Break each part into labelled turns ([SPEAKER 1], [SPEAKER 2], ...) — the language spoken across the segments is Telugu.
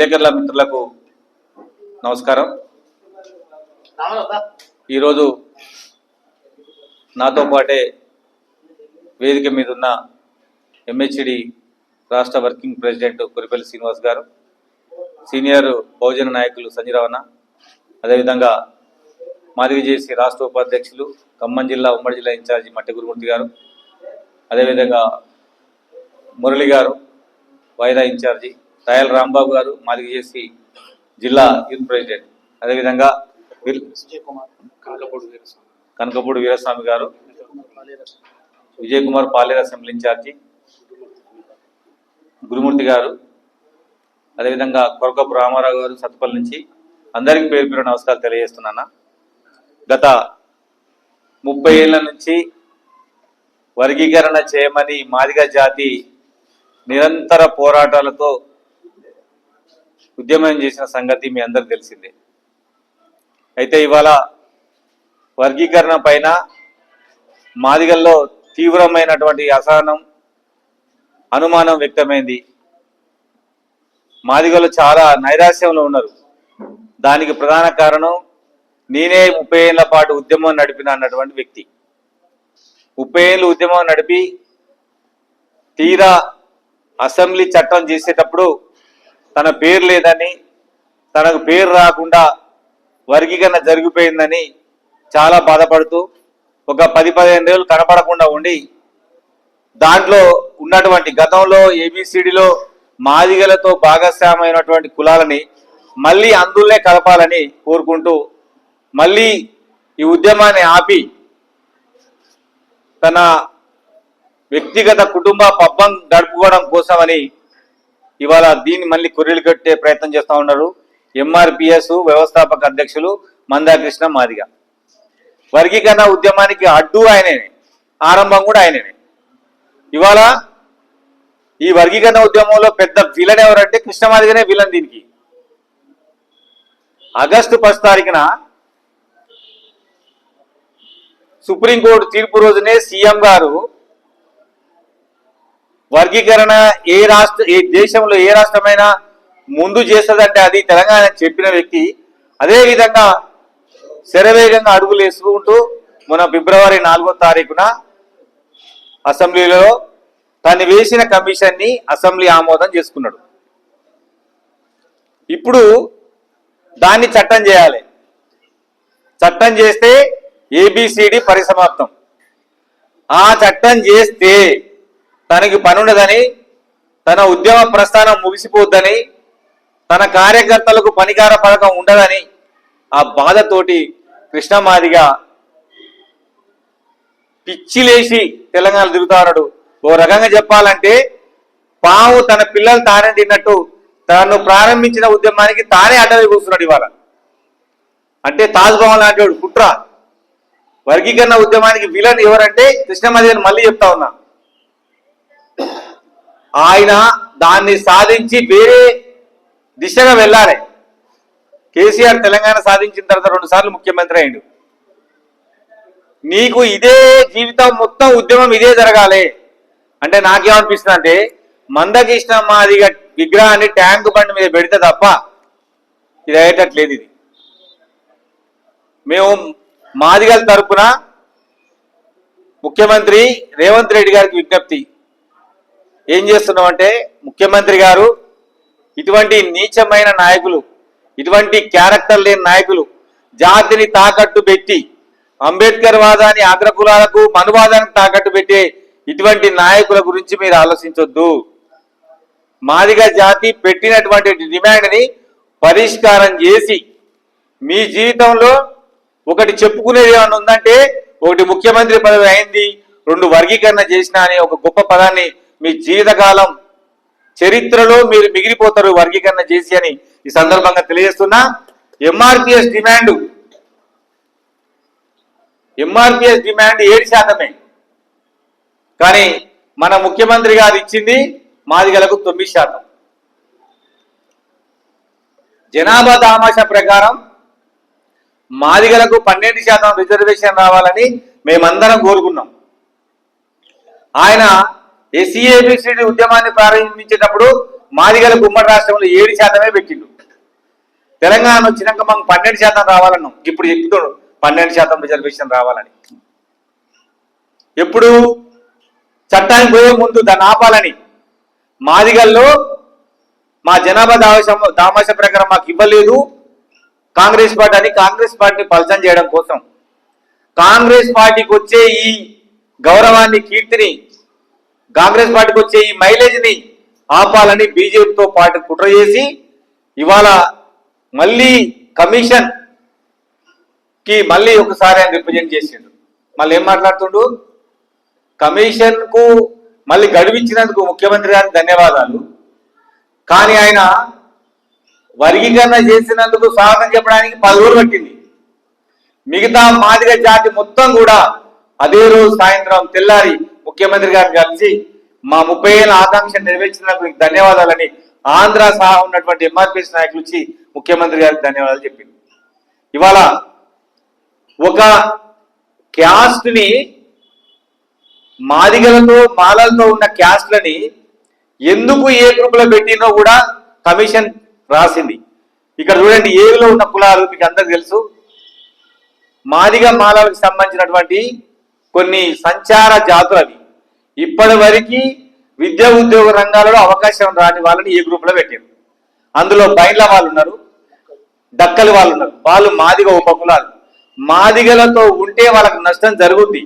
[SPEAKER 1] విలేకరుల మిత్రులకు నమస్కారం. ఈరోజు నాతో పాటే వేదిక మీద ఉన్న ఎంహెచ్డి రాష్ట్ర వర్కింగ్ ప్రెసిడెంట్ కురిపల్లి శ్రీనివాస్ గారు సీనియర్ బహుజన నాయకులు సంజీరావణ అదేవిధంగా మాదిగజేసి రాష్ట్ర ఉపాధ్యక్షులు ఖమ్మం జిల్లా ఉమ్మడి జిల్లా ఇన్ఛార్జి మట్టి గురుమూర్తి గారు అదేవిధంగా మురళి గారు వైరా ఇన్ఛార్జి రాయల్ రాంబాబు గారు చేసి జిల్లా యూత్ ప్రెసిడెంట్. అదేవిధంగా కనకపూడి వీరస్వామి. గారు విజయ్ కుమార్ పాలేరు అసెంబ్లీ ఇన్ఛార్జి గురుమూర్తి గారు అదేవిధంగా కొరకపు రామారావు గారు సత్తుపల్లి నుంచి అందరికీ పేరు పేరు నమస్కారాలు తెలియజేస్తున్నాను. గత ముప్పై ఏళ్ళ నుంచి వర్గీకరణ చేయమని మాదిగ జాతి నిరంతర పోరాటాలతో ఉద్యమం చేసిన సంగతి మీ అందరికి తెలిసిందే. అయితే ఇవాళ వర్గీకరణ పైన మాదిగల్లో తీవ్రమైనటువంటి అసహనం అనుమానం వ్యక్తమైంది. మాదిగలు చాలా నైరాశ్యంలో ఉన్నారు. దానికి ప్రధాన కారణం నేనే ముప్పై ఏళ్ళ పాటు ఉద్యమం నడిపిన అన్నటువంటి వ్యక్తి. ముప్పై ఏళ్ళు ఉద్యమం నడిపి తీరా అసెంబ్లీ చట్టం చేసేటప్పుడు తన పేరు లేదని తనకు పేరు రాకుండా వర్గీకరణ జరిగిపోయిందని చాలా బాధపడుతూ ఒక పది పదిహేను రోజులు కనపడకుండా ఉండి దాంట్లో ఉన్నటువంటి గతంలో ఏబిసిడిలో మాదిగలతో భాగస్వామైనటువంటి కులాలని మళ్ళీ అందులోనే కలపాలని కోరుకుంటూ మళ్ళీ ఈ ఉద్యమాన్ని ఆపి తన వ్యక్తిగత కుటుంబ పబ్బం గడుపుకోవడం కోసమని ఇవాళ దీన్ని మళ్ళీ కొర్రీలు కట్టే ప్రయత్నం చేస్తూ ఉన్నారు. ఎంఆర్పిఎస్ వ్యవస్థాపక అధ్యక్షులు మందాకృష్ణ మాదిగ. వర్గీకరణ ఉద్యమానికి అడ్డు ఆయననే ఆరంభం కూడా ఆయననే ఇవాళ ఈ వర్గీకరణ ఉద్యమంలో పెద్ద విలన్ ఎవరంటే కృష్ణమాదిగనే విలన్ దీనికి. ఆగస్టు ఫస్ట్ తారీఖున సుప్రీంకోర్టు తీర్పు రోజునే సీఎం గారు వర్గీకరణ ఏ రాష్ట్ర ఏ దేశంలో ఏ రాష్ట్రమైనా ముందు చేస్తుందంటే అది తెలంగాణ చెప్పిన వ్యక్తి అదే విధంగా శరవేగంగా అడుగులు వేసుకుంటూ మన ఫిబ్రవరి నాలుగో తారీఖున అసెంబ్లీలో తను వేసిన కమిషన్ని అసెంబ్లీ ఆమోదం చేసుకున్నాడు. ఇప్పుడు దాన్ని చట్టం చేయాలి. చట్టం చేస్తే ఏబిసిడి పరిసమాప్తం. ఆ చట్టం చేస్తే తనకి పనుండదని తన ఉద్యమ ప్రస్థానం ముగిసిపోద్దని తన కార్యకర్తలకు పనికార పథకం ఉండదని ఆ బాధతోటి కృష్ణమాదిగా పిచ్చిలేసి తెలంగాణ తిరుగుతాడు ఓ రకంగా చెప్పాలంటే పాము తన పిల్లలు తానే తిన్నట్టు తను ప్రారంభించిన ఉద్యమానికి తానే అడ్డవి కూర్చున్నాడు ఇవాళ. అంటే తాజ్ భవన్ లాంటి వాడు కుట్ర. వర్గీకరణ ఉద్యమానికి విలన్ ఎవరంటే కృష్ణమాది మళ్ళీ చెప్తా ఉన్నా. ఆయన దాన్ని సాధించి వేరే దిశగా వెళ్ళాలి. కేసీఆర్ తెలంగాణ సాధించిన తర్వాత రెండు సార్లు ముఖ్యమంత్రి అయిండు నీకు ఇదే జీవితం మొత్తం ఉద్యమం ఇదే జరగాలి. అంటే నాకేమనిపిస్తుంది అంటే మందకృష్ణ మాదిగ విగ్రహాన్ని ట్యాంక్ బండి మీద పెడితే తప్ప ఇది అయ్యేటట్లేదు ఇది. మేము మాదిగల తరపున ముఖ్యమంత్రి రేవంత్ రెడ్డి గారికి విజ్ఞప్తి. ఏం చేస్తున్నామంటే ముఖ్యమంత్రి గారు ఇటువంటి నీచమైన నాయకులు ఇటువంటి క్యారెక్టర్ లేని నాయకులు జాతిని తాకట్టు పెట్టి అంబేద్కర్ వాదాన్ని అగ్రకులాలకు మనువాదానికి తాకట్టు పెట్టే ఇటువంటి నాయకుల గురించి మీరు ఆలోచించొద్దు. మాదిగ జాతి పెట్టినటువంటి డిమాండ్ని పరిష్కారం చేసి మీ జీవితంలో ఒకటి చెప్పుకునేది ఏమైనా ఉందంటే ఒకటి ముఖ్యమంత్రి పదవి అయింది రెండు వర్గీకరణ చేసిన అనే ఒక గొప్ప పదాన్ని మీ జీవితకాలం చరిత్రలో మీరు మిగిలిపోతారు వర్గీకరణ చేసి అని ఈ సందర్భంగా తెలియజేస్తున్నా. ఎంఆర్పిఎస్ డిమాండ్. ఎంఆర్పిఎస్ డిమాండ్ ఏడు శాతమే. కానీ మన ముఖ్యమంత్రి గారు ఇచ్చింది మాదిగలకు తొమ్మిది శాతం. జనాభా తామాషా ప్రకారం మాదిగలకు పన్నెండు శాతం రిజర్వేషన్ రావాలని మేమందరం కోరుకున్నాం. ఆయన ఎస్సీఏబిసిడి ఉద్యమాన్ని ప్రారంభించేటప్పుడు మాదిగల గుమ్మడి రాష్ట్రంలో ఏడు శాతమే పెట్టిండు. తెలంగాణ వచ్చినాక మనం పన్నెండు శాతం రావాలన్నాం. ఇప్పుడు చెప్తున్నాడు పన్నెండు శాతం రిజర్వేషన్ రావాలని. ఎప్పుడు చట్టానికి పోయే ముందు దాన్ని ఆపాలని. మాదిగల్లో మా జనాభా దావశం దామాష ప్రకారం మాకు ఇవ్వలేదు. కాంగ్రెస్ పార్టీ అని కాంగ్రెస్ పార్టీని పలచం చేయడం కోసం. కాంగ్రెస్ పార్టీకి వచ్చే ఈ గౌరవాన్ని కీర్తిని కాంగ్రెస్ పార్టీకి వచ్చే ఈ మైలేజ్ని ఆపాలని బీజేపీతో పాటు కుట్ర చేసి ఇవాళ మళ్ళీ కమిషన్కి మళ్ళీ ఒకసారి ఆయన రిప్రజెంట్ చేసిండు. మళ్ళీ ఏం మాట్లాడుతుండు? కమిషన్కు మళ్ళీ గడిపించినందుకు ముఖ్యమంత్రి గారికి ధన్యవాదాలు. కానీ ఆయన వర్గీకరణ చేసినందుకు స్వాగతం చెప్పడానికి పది రోజులు పట్టింది. మిగతా మాదిగ జాతి మొత్తం కూడా అదే రోజు సాయంత్రం తెల్లారి ముఖ్యమంత్రి గారిని కలిసి మా ముప్పై ఏళ్ళ ఆకాంక్ష నెరవేర్చినందుకు మీకు ధన్యవాదాలని ఆంధ్ర సహా ఉన్నటువంటి ఎంఆర్పిఎస్ నాయకులు వచ్చి ముఖ్యమంత్రి గారికి ధన్యవాదాలు చెప్పింది. ఇవాళ ఒక క్యాస్ట్ని మాదిగలతో మాలలతో ఉన్న క్యాస్ట్లని ఎందుకు ఏ గ్రూప్లో పెట్టినో కూడా కమిషన్ రాసింది. ఇక్కడ చూడండి ఏలో ఉన్న కులాలు మీకు అందరికి తెలుసు. మాదిగ మాలలకు సంబంధించినటువంటి కొన్ని సంచార జాతులు అవి ఇప్పటి వరకు విద్యా ఉద్యోగ రంగాలలో అవకాశం రాని వాళ్ళని ఏ గ్రూప్లో పెట్టారు? అందులో బైండ్ల వాళ్ళు ఉన్నారు డక్కలు వాళ్ళు ఉన్నారు వాళ్ళు మాదిగ ఉపకులాలు. మాదిగలతో ఉంటే వాళ్ళకి నష్టం జరుగుద్ది.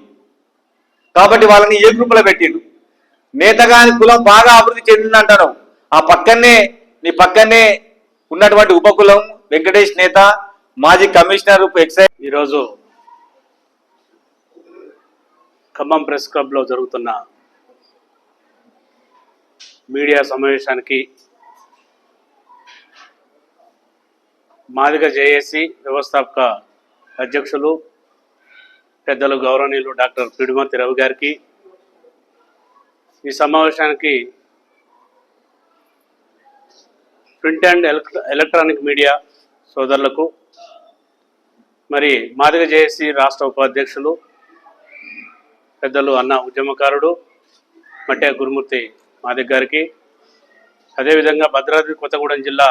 [SPEAKER 1] కాబట్టి వాళ్ళని ఏ గ్రూప్లో పెట్టిండు నేతగాని కులం బాగా అభివృద్ధి చెందిందంటారు. ఆ పక్కనే నీ పక్కనే ఉన్నటువంటి ఉపకులం వెంకటేష్ నేత మాజీ కమిషనర్ ఎక్సైజ్
[SPEAKER 2] ఈరోజు ఖమ్మం ప్రెస్ క్లబ్లో జరుగుతున్న మీడియా సమావేశానికి మాదిగ జేఏసి వ్యవస్థాపక అధ్యక్షులు పెద్దలు గౌరవనీయులు డాక్టర్ పిడుమతి రవి గారికి ఈ సమావేశానికి ప్రింట్ అండ్ ఎలక్ట్రానిక్ మీడియా సోదరులకు మరి మాదిగ జేఏసి రాష్ట్ర ఉపాధ్యక్షులు పెద్దలు అన్న ఉద్యమకారుడు మట్టే గురుమూర్తి మా గారికి. అదేవిధంగా భద్రాద్రి కొత్తగూడెం జిల్లా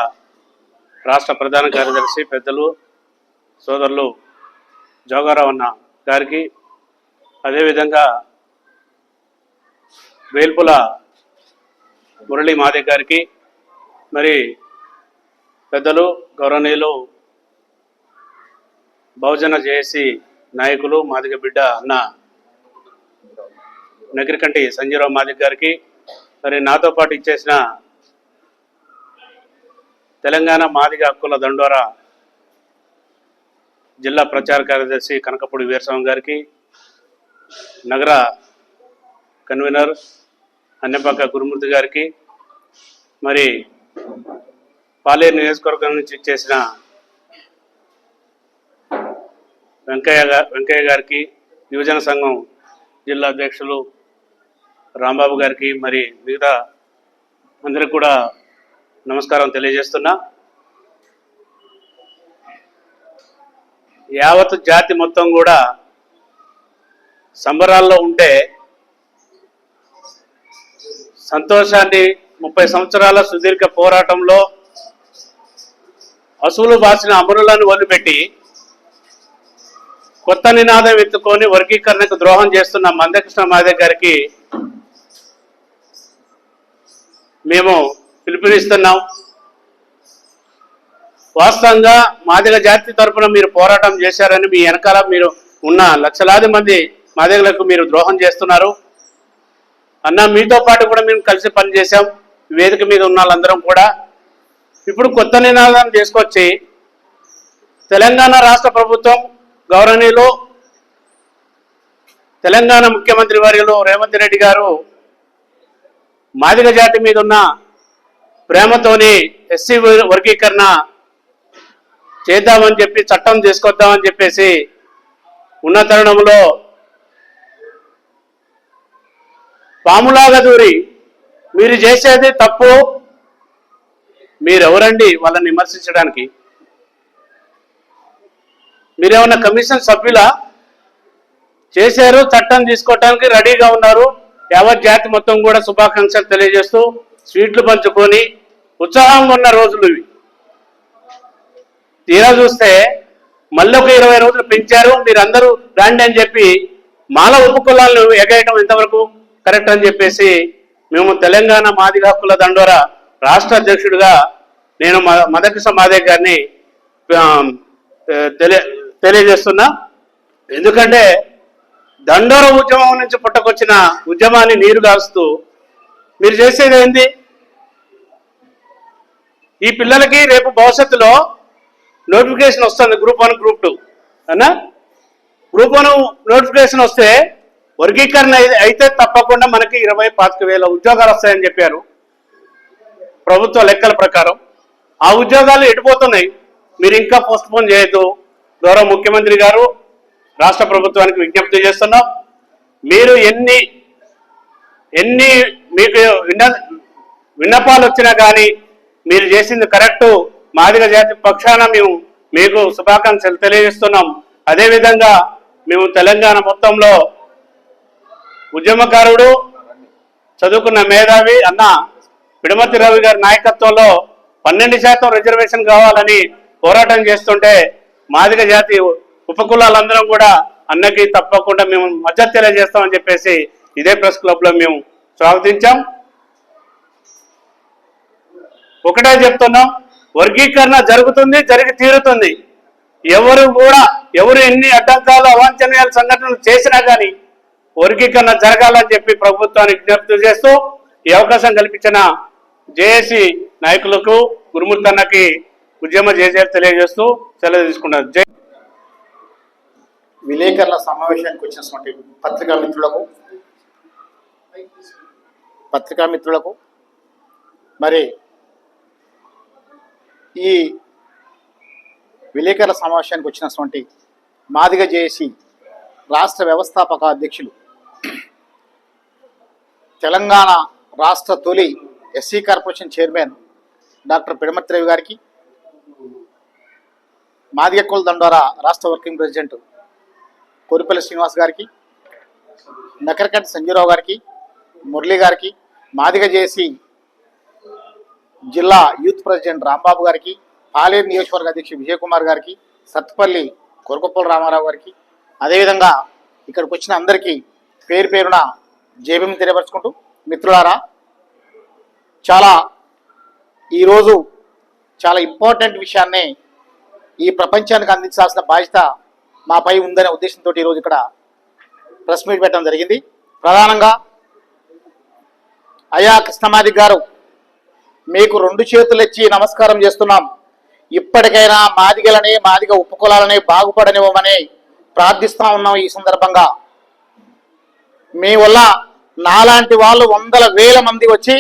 [SPEAKER 2] రాష్ట్ర ప్రధాన కార్యదర్శి పెద్దలు సోదరులు జోగారావు అన్న గారికి. అదేవిధంగా వేల్పుల మురళీ మాదిగ గారికి. మరి పెద్దలు గౌరవనీయులు బహుజన జేఏసీ నాయకులు మాదిగ బిడ్డ అన్న నగిరికంటి సంజీవరావు మాదిక్ గారికి. మరి నాతో పాటు ఇచ్చేసిన తెలంగాణ మాదిగ హక్కుల దండోరా జిల్లా ప్రచార కార్యదర్శి కనకపూడి వీరస్వామి గారికి నగర కన్వీనర్ అన్నపాక గురుమూర్తి గారికి మరి పాలేరు నియోజకవర్గం నుంచి ఇచ్చేసిన వెంకయ్య వెంకయ్య గారికి యువజన సంఘం జిల్లా అధ్యక్షులు రాంబాబు గారికి మరి మిగతా అందరికి కూడా నమస్కారం తెలియజేస్తున్నా. యావత్ జాతి మొత్తం కూడా సంబరాల్లో ఉంటే సంతోషాన్ని ముప్పై సంవత్సరాల సుదీర్ఘ పోరాటంలో అసూలు బాసిన అమరులను వదిలిపెట్టి కొత్త నినాదం ఎత్తుకొని వర్గీకరణకు ద్రోహం చేస్తున్న మందకృష్ణ మాదే గారికి మేము పిలుపునిస్తున్నాం. వాస్తవంగా మాదిగ జాతి తరపున మీరు పోరాటం చేశారని మీ వెనకాల మీరు ఉన్న లక్షలాది మంది మాదిగలకు మీరు ద్రోహం చేస్తున్నారు. అన్న మీతో పాటు కూడా మేము కలిసి పనిచేసాం వేదిక మీద ఉన్న వాళ్ళందరం కూడా. ఇప్పుడు కొత్త నినాదం తీసుకొచ్చి తెలంగాణ రాష్ట్ర ప్రభుత్వం గౌరవనీయులు తెలంగాణ ముఖ్యమంత్రి వర్యులు రేవంత్ రెడ్డి గారు మాదిగ జాతి మీద ఉన్న ప్రేమతోని ఎస్సీ వర్గీకరణ చేద్దామని చెప్పి చట్టం తీసుకొద్దామని చెప్పేసి ఉన్న తరుణంలో పాములాగా దూరి మీరు చేసేది తప్పు మీరెవరండి వాళ్ళని విమర్శించడానికి? మీరేమన్నా కమిషన్ సభ్యులా? చేశారు చట్టం తీసుకోవటానికి రెడీగా ఉన్నారు. యావత్ జాతి మొత్తం కూడా శుభాకాంక్షలు తెలియజేస్తూ స్వీట్లు పంచుకొని ఉత్సాహంగా ఉన్న రోజులు ఇవి. తీరా చూస్తే మళ్ళీ ఒక ఇరవై రోజులు పెంచారు. మీరందరూ రండి అని చెప్పి మాల ఉపకులాలను ఎగేయటం ఎంతవరకు కరెక్ట్ అని చెప్పేసి మేము తెలంగాణ మాదిగ హక్కుల దండోర రాష్ట్ర అధ్యక్షుడిగా నేను మ- మదకృష్ణ మాదేవ్ గారిని తెలియ తెలియజేస్తున్నా. ఎందుకంటే దండోర ఉద్యమం నుంచి పుట్టకొచ్చిన ఉద్యమాన్ని నీరు కాస్తూ మీరు చేసేది ఏంది? ఈ పిల్లలకి రేపు భవిష్యత్తులో నోటిఫికేషన్ వస్తుంది గ్రూప్ వన్ గ్రూప్ టూ. అన్నా? గ్రూప్ వన్ నోటిఫికేషన్ వస్తే వర్గీకరణ అయితే తప్పకుండా మనకి ఇరవై పాతిక వేల ఉద్యోగాలు వస్తాయని చెప్పారు ప్రభుత్వ లెక్కల ప్రకారం. ఆ ఉద్యోగాలు ఎటుపోతున్నాయి? మీరు ఇంకా పోస్ట్ పోన్ చేయొద్దు. గౌరవ ముఖ్యమంత్రి గారు రాష్ట్ర ప్రభుత్వానికి విజ్ఞప్తి చేస్తున్నాం. మీరు ఎన్ని ఎన్ని మీకు విన్న విన్నపాలు వచ్చినా కానీ మీరు చేసింది కరెక్టు. మాదిగ జాతి పక్షాన మేము మీకు శుభాకాంక్షలు తెలియజేస్తున్నాం. అదేవిధంగా మేము తెలంగాణ మొత్తంలో ఉద్యమకారుడు చదువుకున్న మేధావి అన్న పిడమతి రవి గారి నాయకత్వంలో పన్నెండు శాతం రిజర్వేషన్ కావాలని పోరాటం చేస్తుంటే మాదిగ జాతి ఉపకులాలందరం కూడా అన్నకి తప్పకుండా మేము మద్దతు తెలియజేస్తామని చెప్పేసి ఇదే ప్రెస్ క్లబ్లో మేము స్వాగతించాం. ఒకటే చెప్తున్నాం వర్గీకరణ జరుగుతుంది జరిగి తీరుతుంది. ఎవరు కూడా ఎవరు ఎన్ని అడ్డంకాలు అవాంఛనీయాల సంఘటనలు చేసినా కానీ వర్గీకరణ జరగాలని చెప్పి ప్రభుత్వానికి విజ్ఞప్తి చేస్తూ ఈ అవకాశం కల్పించిన జేఏసీ నాయకులకు గురుమూర్తి అన్నకి ఉద్యమ జేజే తెలియజేస్తూ సెలవు తీసుకున్నారు. జై
[SPEAKER 3] విలేకరుల సమావేశానికి వచ్చినటువంటి పత్రికా మిత్రులకు పత్రికా మిత్రులకు మరి ఈ విలేకరుల సమావేశానికి వచ్చినటువంటి మాదిగ జేసి రాష్ట్ర వ్యవస్థాపక అధ్యక్షులు తెలంగాణ రాష్ట్ర తొలి SC corporation chairman doctor Pidamarthi Ravi గారికి కుల దండోరా రాష్ట్ర వర్కింగ్ ప్రెసిడెంట్ కోరిపల్లి శ్రీనివాస్ గారికి నకరకంటి సంజీరావు గారికి మురళి గారికి మాదిగ చేసి జిల్లా యూత్ ప్రెసిడెంట్ రాంబాబు గారికి పాలేరు నియోజకవర్గ అధ్యక్షుడు విజయకుమార్ గారికి సత్తుపల్లి కొరకొప్పల రామారావు గారికి అదేవిధంగా ఇక్కడికి వచ్చిన అందరికీ పేరు పేరున జేబీఎం తెలియపరచుకుంటూ మిత్రులారా చాలా ఈరోజు చాలా ఇంపార్టెంట్ విషయాన్ని ఈ ప్రపంచానికి అందించాల్సిన బాధ్యత మాపై ఉందనే ఉద్దేశంతో ఈరోజు ఇక్కడ ప్రెస్ మీట్ పెట్టడం జరిగింది. ప్రధానంగా అయా కృష్ణమాది గారు మీకు రెండు చేతులు ఇచ్చి నమస్కారం చేస్తున్నాం. ఇప్పటికైనా మాదిగలని మాదిగ ఉపకులాలని బాగుపడనివ్వమని ప్రార్థిస్తా ఉన్నాం ఈ సందర్భంగా. మీ వల్ల నాలాంటి వాళ్ళు వందల వేల మంది వచ్చి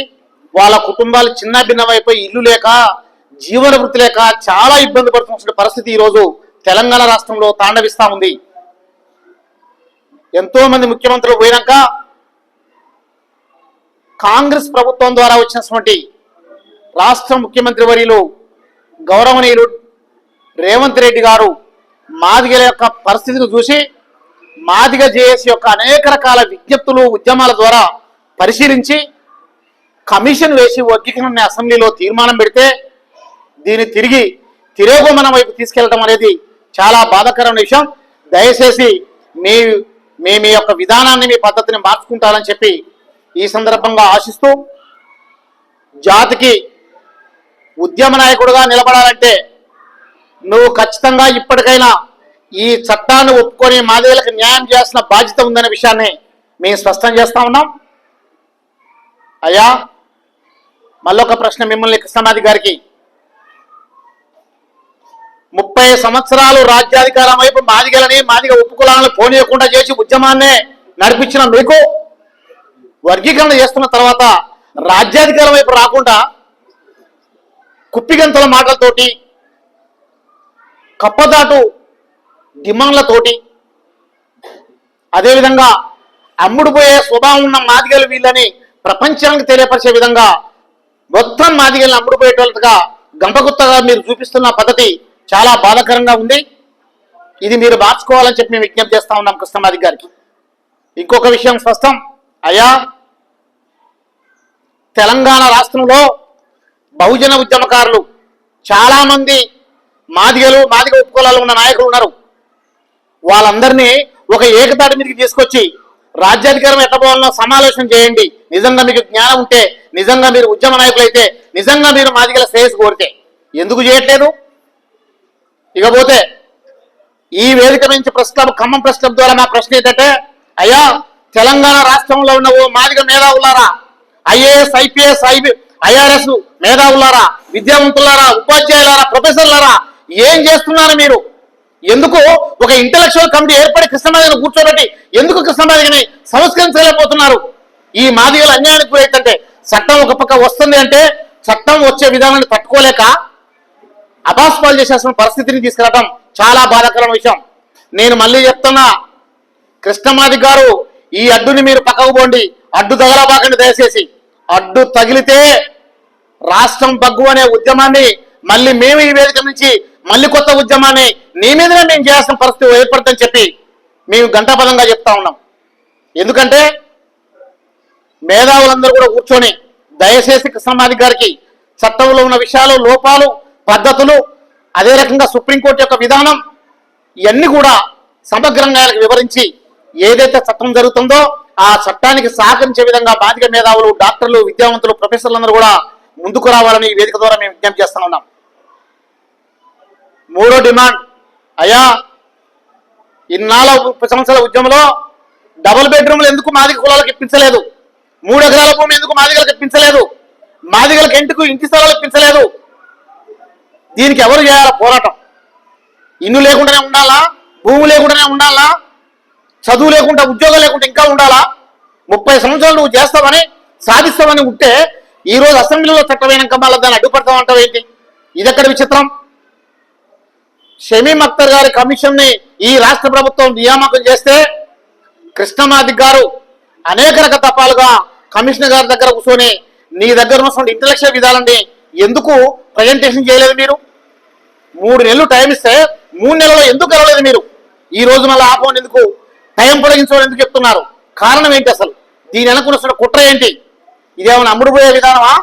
[SPEAKER 3] వాళ్ళ కుటుంబాలు చిన్న భిన్నమైపోయి ఇల్లు లేక జీవన వృత్తి లేక చాలా ఇబ్బంది పడుతున్న పరిస్థితి ఈరోజు తెలంగాణ రాష్ట్రంలో తాండవిస్తా ఉంది. ఎంతో మంది ముఖ్యమంత్రులు పోయినాక కాంగ్రెస్ ప్రభుత్వం ద్వారా వచ్చినటువంటి రాష్ట్ర ముఖ్యమంత్రి వర్యులు గౌరవనీయులు రేవంత్ రెడ్డి గారు మాదిగల యొక్క పరిస్థితిని చూసి మాదిగ జేఏసీ యొక్క అనేక రకాల విజ్ఞప్తులు ఉద్యమాల ద్వారా పరిశీలించి కమిషన్ వేసి వర్గీకరణ అసెంబ్లీలో తీర్మానం పెడితే దీన్ని తిరిగి తిరోగమనం వైపు తీసుకెళ్ళడం అనేది చాలా బాధాకరమైన విషయం. దయచేసి మీ మీ మీ యొక్క విధానాన్ని మీ పద్ధతిని మార్చుకుంటారని చెప్పి ఈ సందర్భంగా ఆశిస్తూ జాతికి ఉద్యమ నాయకుడుగా నిలబడాలంటే నువ్వు ఖచ్చితంగా ఇప్పటికైనా ఈ చట్టాన్ని ఒప్పుకొని మాదేవులకు న్యాయం చేయాల్సిన బాధ్యత ఉందనే విషయాన్ని మేము స్పష్టం చేస్తా ఉన్నాం. అయ్యా మళ్ళొక ప్రశ్న మిమ్మల్ని కృష్ణమాది గారికి ముప్పై సంవత్సరాలు రాజ్యాధికారం వైపు మాదిగలని మాదిగ ఉపకులాలను పోనీయకుండా చేసి ఉద్యమాన్నే నడిపించిన మీకు వర్గీకరణ చేస్తున్న తర్వాత రాజ్యాధికారం వైపు రాకుండా కుప్పిగంతల మాటలతోటి కప్పదాటు డిమాండ్లతోటి అదేవిధంగా అమ్ముడుపోయే స్వభావం ఉన్న మాదిగలు వీళ్ళని ప్రపంచానికి తెలియపరిచే విధంగా మొత్తం మాదిగలను అమ్ముడుపోయేటట్టుగా గంపగుత్తగా మీరు చూపిస్తున్న పద్ధతి చాలా బాధాకరంగా ఉంది. ఇది మీరు మార్చుకోవాలని చెప్పి మేము విజ్ఞప్తి చేస్తా ఉన్నాం కృష్ణమాది గారికి. ఇంకొక విషయం స్పష్టం. అయ్యా తెలంగాణ రాష్ట్రంలో బహుజన ఉద్యమకారులు చాలామంది మాదిగలు మాదిగ ఉపకులాలు ఉన్న నాయకులు ఉన్నారు. వాళ్ళందరినీ ఒక ఏకతాటి మీదకి తీసుకొచ్చి రాజ్యాధికారం ఎట్టబోవాలనో సమాలోచన చేయండి. నిజంగా మీకు జ్ఞానం ఉంటే నిజంగా మీరు ఉద్యమ నాయకులైతే నిజంగా మీరు మాదిగల శ్రేయస్సు కోరితే. ఎందుకు చేయట్లేదు? ఇకపోతే ఈ వేదిక నుంచి press club Khammam press club ద్వారా నా ప్రశ్న ఏంటంటే అయ్యా తెలంగాణ రాష్ట్రంలో ఉన్న ఓ మాదిగ మేధావులారా ఐఏఎస్ ఐపీఎస్ ఐబి ఐఆర్ఎస్ మేధావులారా విద్యావంతులారా ఉపాధ్యాయులారా ప్రొఫెసర్లారా ఏం చేస్తున్నారు మీరు? ఎందుకు ఒక ఇంటలెక్చువల్ కమిటీ ఏర్పడి కృష్ణమాదిగను కూర్చోబెట్టి ఎందుకు కృష్ణమాదిగని సంస్కరించలేకపోతున్నారు? ఈ మాదిగలు అన్యాయానికి గురైతే చట్టం ఒక పక్క వస్తుంది అంటే చట్టం వచ్చే విధానాన్ని తట్టుకోలేక అబాస్పాలు చేసేసిన పరిస్థితిని తీసుకురావడం చాలా బాధాకరమైన విషయం. నేను మళ్ళీ చెప్తున్నా కృష్ణమాది గారు ఈ అడ్డుని మీరు పక్కకు పోండి అడ్డు తగలబాకండి దయచేసి. అడ్డు తగిలితే రాష్ట్రం బగ్గు అనే ఉద్యమాన్ని మళ్ళీ మేము ఈ వేదిక నుంచి మళ్ళీ కొత్త ఉద్యమాన్ని నీ మీదనే మేము చేయాల్సిన పరిస్థితి ఏర్పడుతుందని చెప్పి మేము గంటాపదంగా చెప్తా ఉన్నాం. ఎందుకంటే మేధావులందరూ కూడా కూర్చొని దయచేసి కృష్ణమాది గారికి చట్టంలో ఉన్న విషయాలు లోపాలు పద్ధతులు అదే రకంగా సుప్రీంకోర్టు యొక్క విధానం ఇవన్నీ కూడా సమగ్రంగా వివరించి ఏదైతే చట్టం జరుగుతుందో ఆ చట్టానికి సహకరించే విధంగా బాధిక మేధావులు డాక్టర్లు విద్యావంతులు ప్రొఫెసర్లందరూ కూడా ముందుకు రావాలని ఈ వేదిక ద్వారా మేము విజ్ఞప్తి చేస్తా ఉన్నాం. మూడో డిమాండ్ అయ్యా ఇన్నాళ్ళ సంవత్సరాల ఉద్యమంలో డబుల్ బెడ్రూమ్లు ఎందుకు మాదిగ కులాలకు ఇప్పించలేదు? మూడు ఎకరాల భూమి ఎందుకు మాదిగలకు ఇప్పించలేదు? మాదిగలకు ఇంటికి ఇంటి స్థలాలు ఇప్పించలేదు? దీనికి ఎవరు చేయాలా పోరాటం? ఇల్లు లేకుండానే ఉండాలా? భూమి లేకుండానే ఉండాలా? చదువు లేకుండా ఉద్యోగం లేకుండా ఇంకా ఉండాలా? ముప్పై సంవత్సరాలు నువ్వు చేస్తావని సాధిస్తావని ఉంటే ఈ రోజు అసెంబ్లీలో చట్టమైన మళ్ళీ దాన్ని అడ్డుపడతామంటావు ఏంటి? ఇదెక్కడ విచిత్రం? షమీం అఖ్తర్ గారి కమిషన్ని ఈ రాష్ట్ర ప్రభుత్వం నియామకం చేస్తే కృష్ణమాది గారు అనేక రక తపాలుగా కమిషనర్ గారి దగ్గర కూర్చొని నీ దగ్గర ఉన్నటువంటి ఇంటలెక్చువల్ విధానాన్ని ఎందుకు ప్రజెంటేషన్ చేయలేదు మీరు? మూడు నెలలు టైం ఇస్తే మూడు నెలల్లో ఎందుకు కలవలేదు మీరు? ఈ రోజు మళ్ళీ ఆపమని ఎందుకు? టైం పొడిగించమని ఎందుకు చెప్తున్నారు? కారణం ఏంటి అసలు? దీని వెనకున్న కుట్ర ఏంటి? ఇదేమైనా అమ్ముడుపోయే విధానమా?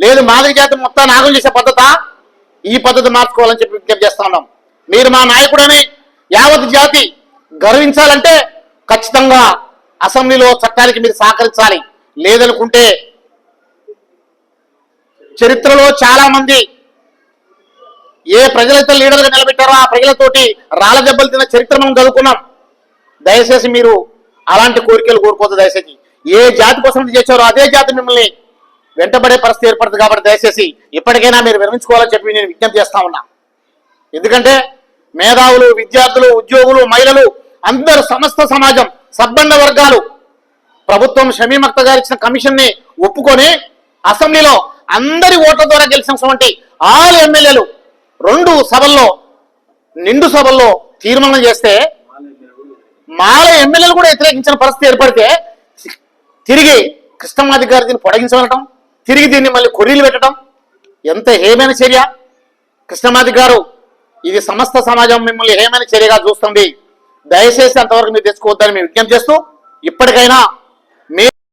[SPEAKER 3] లేదు మాదిరి జాతి మొత్తాన్ని నాగం చేసే పద్ధత? ఈ పద్ధతి మార్చుకోవాలని చెప్పి విజ్ఞప్తి చేస్తా ఉన్నాం. మీరు మా నాయకుడని యావత్ జాతి గర్వించాలంటే ఖచ్చితంగా అసెంబ్లీలో చట్టానికి మీరు సహకరించాలి. లేదనుకుంటే చరిత్రలో చాలా మంది ఏ ప్రజలైతే లీడర్గా నిలబెట్టారో ఆ ప్రజలతోటి రాళ్ళ దెబ్బలు తిన్న చరిత్ర మనం చదువుకున్నాం. దయచేసి మీరు అలాంటి కోరికలు కోరుకోవద్దు దయచేసి. ఏ జాతి కోసం చేశారో అదే జాతి మిమ్మల్ని వెంటబడే పరిస్థితి ఏర్పడుతుంది కాబట్టి దయచేసి ఇప్పటికైనా మీరు విరమించుకోవాలని చెప్పి నేను విజ్ఞప్తి చేస్తా ఉన్నా. ఎందుకంటే మేధావులు విద్యార్థులు ఉద్యోగులు మహిళలు అందరు సమస్త సమాజం సబ్బండ వర్గాలు ప్రభుత్వం షమీమక్త గారు ఇచ్చిన కమిషన్ని ఒప్పుకొని అసెంబ్లీలో అందరి ఓట్ల ద్వారా గెలిచినటువంటి ఆరు ఎమ్మెల్యేలు రెండు సభల్లో నిండు సభల్లో తీర్మానం చేస్తే మాల ఎమ్మెల్యేలు కూడా వ్యతిరేకించిన పరిస్థితి ఏర్పడితే తిరిగి కృష్ణమాది గారు దీన్ని పొడిగించవలటం తిరిగి దీన్ని మళ్ళీ కొర్రీలు పెట్టడం ఎంత హేమైన చర్య. కృష్ణమాది గారు ఇది సమస్త సమాజం మిమ్మల్ని హేమైన చర్యగా చూస్తుంది. దయచేసి అంతవరకు మీరు తెచ్చుకోవద్దని మేము విజ్ఞప్తి చేస్తూ ఇప్పటికైనా